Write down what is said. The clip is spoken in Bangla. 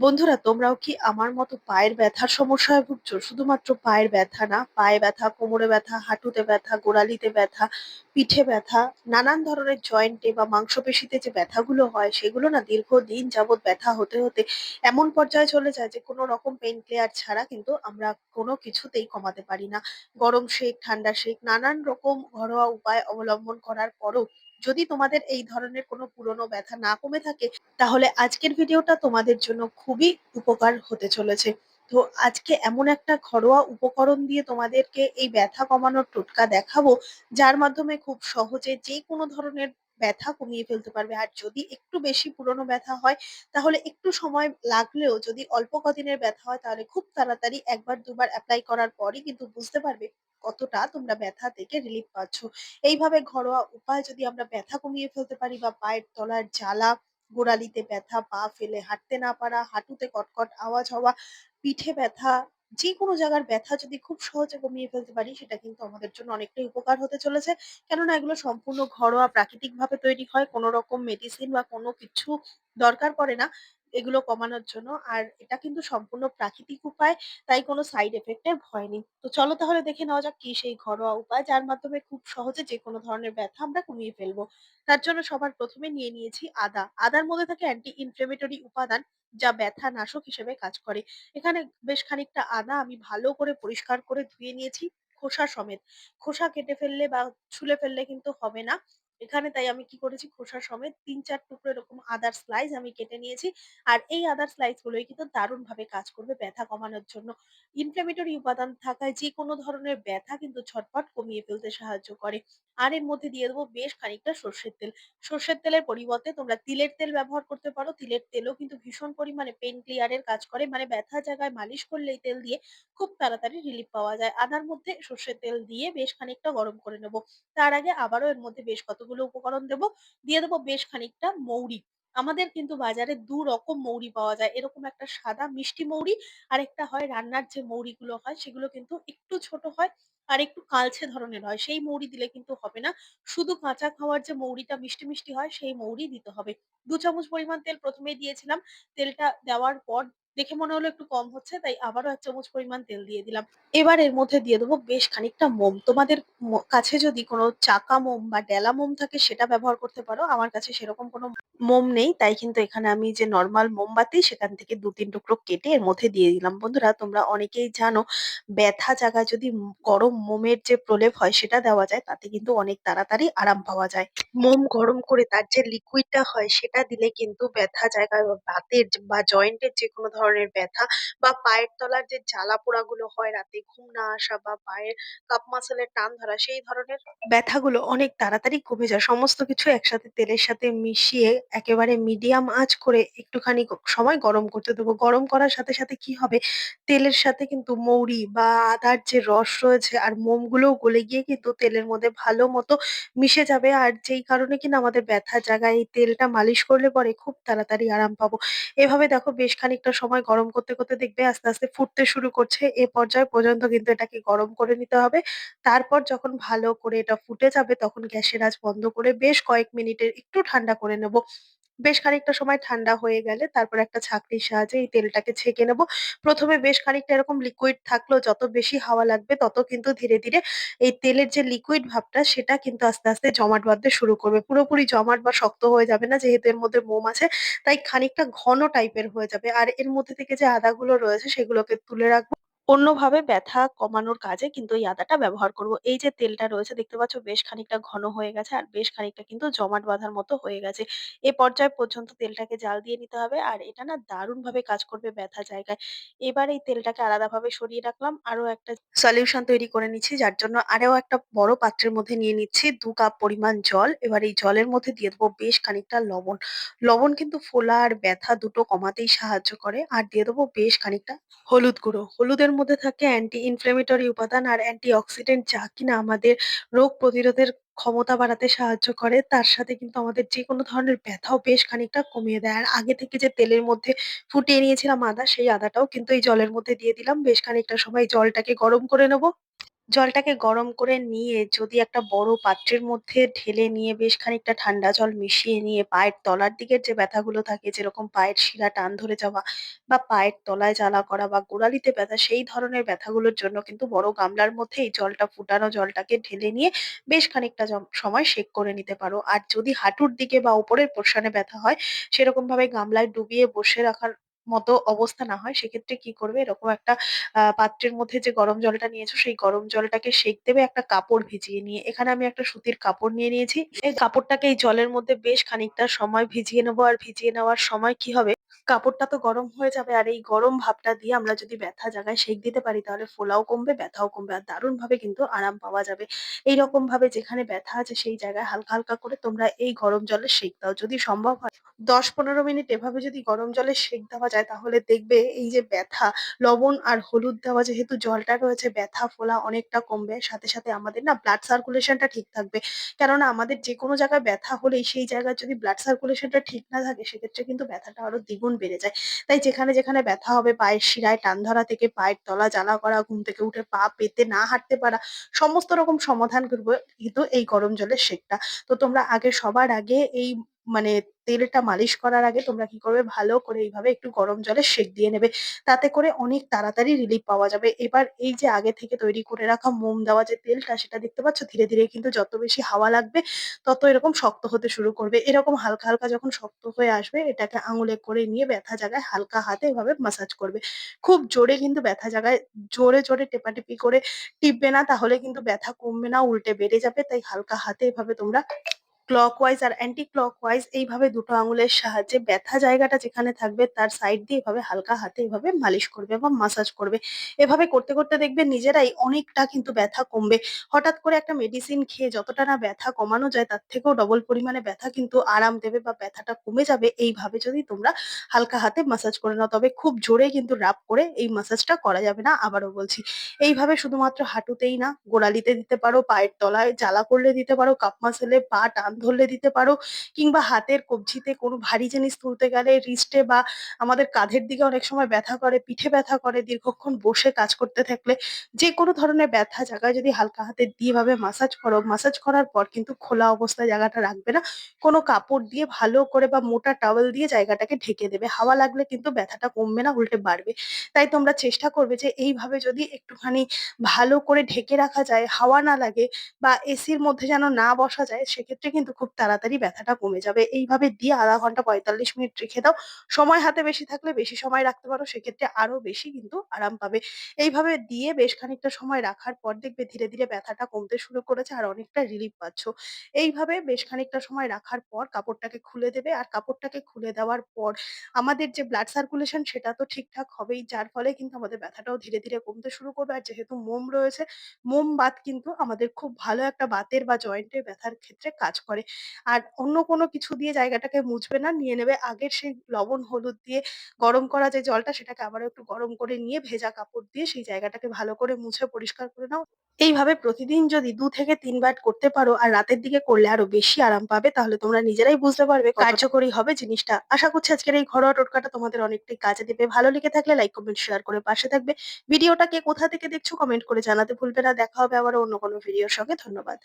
বন্ধুরা তোমরাও কি আমার মতো পায়ের ব্যথার সমস্যায় ভুগছো? শুধুমাত্র পায়ের ব্যথা না, পায়ে ব্যথা, কোমরে ব্যথা, হাঁটুতে ব্যথা, গোড়ালিতে ব্যথা, পিঠে ব্যথা, নানান ধরনের জয়েন্টে বা মাংসপেশিতে যে ব্যথাগুলো হয় সেগুলো না দীর্ঘদিন যাবৎ ব্যথা হতে হতে এমন পর্যায়ে চলে যায় যে কোনো রকম পেন ক্লিয়ার ছাড়া কিন্তু আমরা কোনো কিছুতেই কমাতে পারি না। গরম সেঁক, ঠান্ডা সেঁক নানান রকম ঘরোয়া উপায় অবলম্বন করার পরও যদি তোমাদের এই ধরনের কোনো পুরনো ব্যথা না কমে থাকে, তাহলে আজকের ভিডিওটা তোমাদের জন্য খুবই উপকার হতে চলেছে। তো আজকে এমন একটা ঘরোয়া উপকরণ দিয়ে তোমাদেরকে এই ব্যথা কমানোর টোটকা দেখাবো, যার মাধ্যমে খুব সহজে যেকোনো ধরনের ব্যথা কমিয়ে ফেলতে পারবে। আর যদি একটু বেশি পুরোনো ব্যথা হয়, তাহলে একটু সময় লাগলেও যদি অল্প কদিনের ব্যথা হয়, তাহলে খুব তাড়াতাড়ি একবার দুবার অ্যাপ্লাই করার পরই কিন্তু বুঝতে পারবে কতটা তোমরা ব্যথা থেকে রিলিফ পাচ্ছ। এইভাবে ঘরোয়া উপায় যদি আমরা ব্যথা কমিয়ে ফেলতে পারি বা পায়ের তলার জ্বালা গোড়ালিতে ব্যথা, পা ফেলে হাঁটতে না পারা, হাঁটুতে কটকট আওয়াজ হওয়া, পিঠে ব্যথা, যে কোনো জায়গার ব্যথা যদি খুব সহজে কমিয়ে ফেলতে পারি সেটা কিন্তু আমাদের জন্য অনেকটাই উপকার হতে চলেছে। কেননা এগুলো সম্পূর্ণ ঘরোয়া প্রাকৃতিক ভাবে তৈরি হয়। কোনো রকম মেডিসিন বা কোনো কিছু দরকার পড়ে না এগুলো কমানোর জন্য। আর এটা কিন্তু সম্পূর্ণ প্রাকৃতিক উপায়, তাই কোনো সাইড এফেক্ট এর ভয় নেই। তো চলো তাহলে দেখে নেওয়া যাক কি সেই ঘরোয়া উপায় যার মাধ্যমে খুব সহজে যেকোনো ধরনের ব্যথা আমরা কমিয়ে ফেলব। তার জন্য সবার প্রথমে নিয়ে নিয়েছি আদা। আদার মধ্যে থাকে অ্যান্টি ইনফ্লেমেটরি উপাদান যা ব্যথা নাশক হিসেবে কাজ করে। এখানে বেশ খানিকটা আদা আমি ভালো করে পরিষ্কার করে ধুয়ে নিয়েছি খোসা সমেত। খোসা কেটে ফেললে বা ছুলে ফেললে কিন্তু হবে না। এখানে তাই আমি কি করেছি খোসা সমেত ৩-৪ টুকরো এরকম আদার স্লাইস আমি কেটে নিয়েছি। আর এই আদার স্লাইস গুলোই কিন্তু দারুণভাবে কাজ করবে ব্যথা কমানোর জন্য। ইনফ্লেমেটরি উপাদান থাকায় যেকোনো ধরনের ব্যথা কিন্তু ঝটপট কমিয়ে ফেলতে সাহায্য করে। আর এর মধ্যে দিয়ে দেবো বেশ খানিকটা সর্ষের তেল। সর্ষের তেলের পরিবর্তে তোমরা তিলের তেল ব্যবহার করতে পারো। তিলের তেলও কিন্তু ভীষণ পরিমাণে পেন ক্লিয়ার এর কাজ করে। মানে ব্যথা জায়গায় মালিশ করলে তেল দিয়ে খুব তাড়াতাড়ি রিলিফ পাওয়া যায়। আদার মধ্যে সর্ষের তেল দিয়ে বেশ খানিকটা গরম করে নেব। তার আগে আবারও এর মধ্যে বেশ কতগুলো উপকরণ দেব। দিয়ে দেবো বেশ খানিকটা মৌরি। আমাদের কিন্তু বাজারে ২ রকম মৌরি পাওয়া যায়। এরকম একটা সাদা মিষ্টি মৌরি, আরেকটা হয় রান্নার যে মৌরিগুলো হয় সেগুলো কিন্তু একটু ছোট হয় আর একটু কালছে ধরনের হয়। সেই মৌরি দিলে কিন্তু হবে না। শুধু কাঁচা খাওয়ার যে মৌরিটা মিষ্টি, মিষ্টি হয় সেই মৌরি দিতে হবে। দু চামচ পরিমাণ তেল প্রথমেই দিয়েছিলাম। তেলটা দেওয়ার পর দেখে মনে হলো একটু কম হচ্ছে, তাই আবারও এক চামচ পরিমাণ তেল দিয়ে দিলাম। এবার এর মধ্যে দিয়ে দেবো বেশ খানিকটা মোম। তোমাদের কাছে যদি কোনো চাকা মোম বা ডেলা মোম থাকে সেটা ব্যবহার করতে পারো। আমার কাছে সেরকম কোনো মোম নেই। তাই কিন্তু এখানে আমি যে নরমাল মোমবাতি সেখান থেকে ২-৩ টুকরো কেটে এর মধ্যে দিয়ে দিলাম। বন্ধুরা, তোমরা অনেকেই জানো, ব্যথা জায়গায় যদি গরম মোমের যে প্রলেপ হয় সেটা দেওয়া যায়, তাতে কিন্তু অনেক তাড়াতাড়ি আরাম পাওয়া যায়। মোম গরম করে তার যে লিকুইডটা হয় সেটা দিলে কিন্তু ব্যথা জায়গায় বাতের বা জয়েন্টের যেকোনো ধরনের ব্যথা বা পায়ের তলার যে জ্বালা-পোড়াগুলো হয় রাতে ঘুম না আসা বা পায়ের কাফ মাসল এর টান ধরা সেই ধরনের ব্যথাগুলো অনেক তাড়াতাড়ি কমে যায়। সমস্ত কিছু একসাথে তেলের সাথে মিশিয়ে একেবারে মিডিয়াম আঁচ করে একটুখানি সময় গরম করতে দেবো। গরম করার সাথে, সাথে কি হবে তেলের সাথে কিন্তু মৌরি বা আদার যে রস রয়েছে আর মোমগুলোও গলে গিয়ে কিন্তু তেলের মধ্যে ভালো মতো মিশে যাবে। আর যেই কারণে কিনা আমাদের ব্যথার জায়গায় এই তেলটা মালিশ করলে পরে খুব তাড়াতাড়ি আরাম পাবো। এভাবে দেখো বেশ খানিকটা সময় গরম করতে, করতে দেখবে আস্তে, আস্তে ফুটতে শুরু করছে। এ পর্যায় পর্যন্ত কিন্তু এটাকে গরম করে নিতে হবে। তারপর যখন ভালো করে এটা ফুটে যাবে তখন গ্যাসের আঁচ বন্ধ করে বেশ কয়েক মিনিটের একটু ঠান্ডা করে নেব। বেশ খানিকটা সময় ঠান্ডা হয়ে গেলে তারপর একটা ছাঁকনির সাহায্যে এই তেলটাকে ছেঁকে নেব। প্রথমে বেশ খানিকটা এরকম লিকুইড থাকলেও যত বেশি হাওয়া লাগবে তত কিন্তু ধীরে, ধীরে এই তেলের যে লিকুইড ভাবটা সেটা কিন্তু আস্তে, আস্তে জমাট বাঁধতে শুরু করবে। পুরোপুরি জমাট বা শক্ত হয়ে যাবে না যেহেতু এর মধ্যে মোম আছে। তাই খানিকটা ঘন টাইপের হয়ে যাবে। আর এর মধ্যে থেকে যে আদাগুলো রয়েছে সেগুলোকে তুলে রাখব। অন্যভাবে ব্যথা কমানোর কাজে কিন্তু এই আদাটা ব্যবহার করব। এই যে তেলটা রয়েছে, দেখতে পাচ্ছ বেশ খানিকটা ঘন হয়ে গেছে আর বেশ খানিকটা কিন্তু জমাট বাঁধার মতো হয়ে গেছে। এ পর্যায় পর্যন্ত তেলটাকে জ্বাল দিয়ে নিতে হবে আর এটা না দারুণভাবে কাজ করবে ব্যথা জায়গায়। এবার এই তেলটাকে আলাদাভাবে সরিয়ে রাখলাম। আরও একটা সলিউশন তৈরি করে নিচ্ছি, যার জন্য আরও একটা বড় পাত্রের মধ্যে নিয়ে নিচ্ছি দু কাপ পরিমাণ জল। এবার এই জলের মধ্যে দিয়ে দেবো বেশ খানিকটা লবণ। লবণ কিন্তু ফোলা আর ব্যথা দুটো কমাতেই সাহায্য করে। আর দিয়ে দেবো বেশ খানিকটা হলুদ গুঁড়ো। হলুদের মধ্যে থাকে অ্যান্টি ইনফ্লেমেটরি উপাদান আর অ্যান্টি অক্সিডেন্ট যা কিনা আমাদের রোগ প্রতিরোধের ক্ষমতা বাড়াতে সাহায্য করে। তার সাথে কিন্তু আমাদের যে কোনো ধরনের ব্যথাও বেশ খানিকটা কমিয়ে দেয়। আর আগে থেকে যে তেলের মধ্যে ফুটিয়ে নিয়েছিলাম আদা, সেই আদাটাও কিন্তু এই জলের মধ্যে দিয়ে দিলাম। বেশ খানিকটা সময় জলটাকে গরম করে নেব। জলটাকে গরম করে নিয়ে যদি একটা বড় পাত্রের মধ্যে ঢেলে নিয়ে বেশ খানিকটা ঠান্ডা জল মিশিয়ে নিয়ে পায়ের তলার দিকের যে ব্যথাগুলো থাকে, যেরকম পায়ের শিরা টান ধরে যাওয়া বা পায়ের তলায় জ্বালা করা বা গোড়ালিতে ব্যথা, সেই ধরনের ব্যথাগুলোর জন্য কিন্তু বড় গামলার মধ্যে এই জলটা, ফুটানো জলটাকে ঢেলে নিয়ে বেশ খানিকটা সময় সেঁক করে নিতে পারো। আর যদি হাঁটুর দিকে বা উপরের পোর্শনে ব্যথা হয় সেরকম ভাবে গামলায় ডুবিয়ে বসে রাখার মতো অবস্থা না হয় সেক্ষেত্রে কি করবে এরকম একটা পাত্রের মধ্যে যে গরম জলটা নিয়েছো সেই গরম জলটাকে সেঁক দেবে একটা কাপড় ভিজিয়ে নিয়ে। এখানে আমি একটা সুতির কাপড় নিয়ে নিয়েছি। এই কাপড়টাকে এই জলের মধ্যে বেশ খানিকটা সময় ভিজিয়ে নেব। আর ভিজিয়ে নেওয়ার সময় কি হবে, কাপড়টা তো গরম হয়ে যাবে আর এই গরম ভাবটা দিয়ে আমরা যদি ব্যথা জায়গায় সেঁক দিতে পারি তাহলে ফোলাও কমবে, ব্যথাও কমবে। আর দারুণ ভাবে কিন্তু আরাম পাওয়া যাবে। এইরকম ভাবে যেখানে ব্যথা আছে সেই জায়গায় হালকা, হালকা করে তোমরা এই গরম জলে সেঁক দাও। যদি সম্ভব হয় দশ পনেরো মিনিট এভাবে যদি গরম জলে সেঁক দেওয়া যায় তাহলে দেখবে এই যে ব্যথা লবণ আর হলুদ দেওয়া যেহেতু জলটা রয়েছে ব্যথা ফোলা অনেকটা কমবে। সাথে, সাথে আমাদের না ব্লাড সার্কুলেশনটা ঠিক থাকবে। কেননা আমাদের যেকোনো জায়গায় ব্যথা হলেই সেই জায়গায় যদি ব্লাড সার্কুলেশনটা ঠিক না থাকে সেক্ষেত্রে কিন্তু ব্যথাটা আরও দ্বিগুণ বেড়ে যায়। তাই যেখানে, যেখানে ব্যথা হবে পায়ের শিরায় টান ধরা থেকে পায়ের তলা জ্বালা করা, ঘুম থেকে উঠে পা পেতে না হাঁটতে পারা সমস্ত রকম সমাধান করব কিন্তু এই গরম জলের সেঁকটা। তো তোমরা আগে সবার আগে এই মানে তেলটা মালিশ করার আগে তোমরা কি করবে ভালো করে এইভাবে একটু গরম জলে সেঁক দিয়ে নেবে। তাতে করে অনেক তাড়াতাড়ি রিলিফ পাওয়া যাবে। এবার এই যে আগে থেকে তৈরি করে রাখা মোম দেওয়া যে তেলটা সেটা দেখতে পাচ্ছ ধীরে, ধীরে কিন্তু যত বেশি হাওয়া লাগবে তত এরকম শক্ত হতে শুরু করবে। এরকম হালকা, হালকা যখন শক্ত হয়ে আসবে এটাকে আঙুলে করে নিয়ে ব্যথা জায়গায় হালকা হাতে এভাবে মাসাজ করবে। খুব জোরে কিন্তু ব্যথা জায়গায় জোরে, জোরে টেপাটেপি করে টিপবে না তাহলে কিন্তু ব্যথা কমবে না উল্টে বেড়ে যাবে। তাই হালকা হাতে এভাবে তোমরা ক্লকওয়াইজ আর অ্যান্টি ক্লকওয়াইজ এইভাবে দুটো আঙুলের সাহায্যে ব্যথা জায়গাটা যেখানে থাকবে তার সাইড দিয়ে এভাবে হালকা হাতে এভাবে মালিশ করবে বা মাসাজ করবে। এভাবে করতে, করতে দেখবে নিজেরাই অনেকটা কিন্তু ব্যথা কমবে। হঠাৎ করে একটা মেডিসিন খেয়ে যতটা না ব্যথা কমানো যায় তার থেকেও ডবল পরিমাণে ব্যথা কিন্তু আরাম দেবে বা ব্যথাটা কমে যাবে এইভাবে যদি তোমরা হালকা হাতে মাসাজ করে নাও। তবে খুব জোরে কিন্তু রাব করে এই মাসাজটা করা যাবে না আবারও বলছি। এইভাবে শুধুমাত্র হাঁটুতেই না গোড়ালিতে দিতে পারো, পায়ের তলায় জ্বালা করলে দিতে পারো, কাপ মাসেলে পা টান ধরলে দিতে পারো কিংবা হাতের কবজিতে কোনো ভারী জিনিস তুলতে গেলে রিস্টে বা আমাদের কাঁধের দিকে অনেক সময় ব্যথা করে, পিঠে ব্যথা করে দীর্ঘক্ষণ বসে কাজ করতে থাকলে যেকোনো ধরনের ব্যথা জায়গায় যদি হালকা হাতে দিয়ে এভাবে মাসাজ করো, মাসাজ করার পর কিন্তু খোলা অবস্থায় জায়গাটা রাখবে না। কোনো কাপড় দিয়ে ভালো করে বা মোটা টাওয়েল দিয়ে জায়গাটাকে ঢেকে দেবে। হাওয়া লাগলে কিন্তু ব্যথাটা কমবে না উল্টে বাড়বে। তাই তোমরা চেষ্টা করবে যে এইভাবে যদি একটুখানি ভালো করে ঢেকে রাখা যায়, হাওয়া না লাগে বা এসির মধ্যে যেন না বসা যায় সেক্ষেত্রে কিন্তু খুব তাড়াতাড়ি ব্যথাটা কমে যাবে। এইভাবে দিয়ে ০.৫ ঘণ্টা ৪৫ মিনিট রেখে দাও। সময় হাতে বেশি থাকলে বেশি সময় রাখতে পারো সেক্ষেত্রে আরও বেশি কিন্তু আরাম পাবে। এইভাবে দিয়ে বেশ খানিকটা সময় রাখার পর দেখবে ধীরে, ধীরে ব্যথাটা কমতে শুরু করেছে আর অনেকটা রিলিফ পাচ্ছ। এইভাবে বেশ খানিকটা সময় রাখার পর কাপড়টাকে খুলে দেবে আর কাপড়টাকে খুলে দেওয়ার পর আমাদের যে ব্লাড সার্কুলেশন সেটা তো ঠিকঠাক হবেই যার ফলে কিন্তু আমাদের ব্যথাটাও ধীরে, ধীরে কমতে শুরু করবে আর যেহেতু মোম রয়েছে, মোম বাত কিন্তু আমাদের খুব ভালো একটা বাতের বা জয়েন্টের ব্যথার ক্ষেত্রে কাজ করে। আর অন্য কোনো কিছু দিয়ে জায়গাটাকে মুছবে না, নিয়ে নেবে আগের সেই লবণ হলুদ দিয়ে গরম করা যে জলটা সেটাকে আবারও একটু গরম করে নিয়ে ভেজা কাপড় দিয়ে সেই জায়গাটাকে ভালো করে মুছে পরিষ্কার করে নাও। এইভাবে প্রতিদিন যদি দু থেকে ৩ বার করতে পারো আর রাতের দিকে করলে আরও বেশি আরাম পাবে তাহলে তোমরা নিজেরাই বুঝতে পারবে কার্যকরী হবে জিনিসটা। আশা করছি আজকের এই ঘরোয়া টোটকাটা তোমাদের অনেকটাই কাজে দেবে। ভালো লেগে থাকলে লাইক, কমেন্ট, শেয়ার করে পাশে থাকবে। ভিডিওটা কে কোথা থেকে দেখছ কমেন্ট করে জানাতে ভুলবে না। দেখা হবে আবারও অন্য কোনো ভিডিওর সঙ্গে। ধন্যবাদ।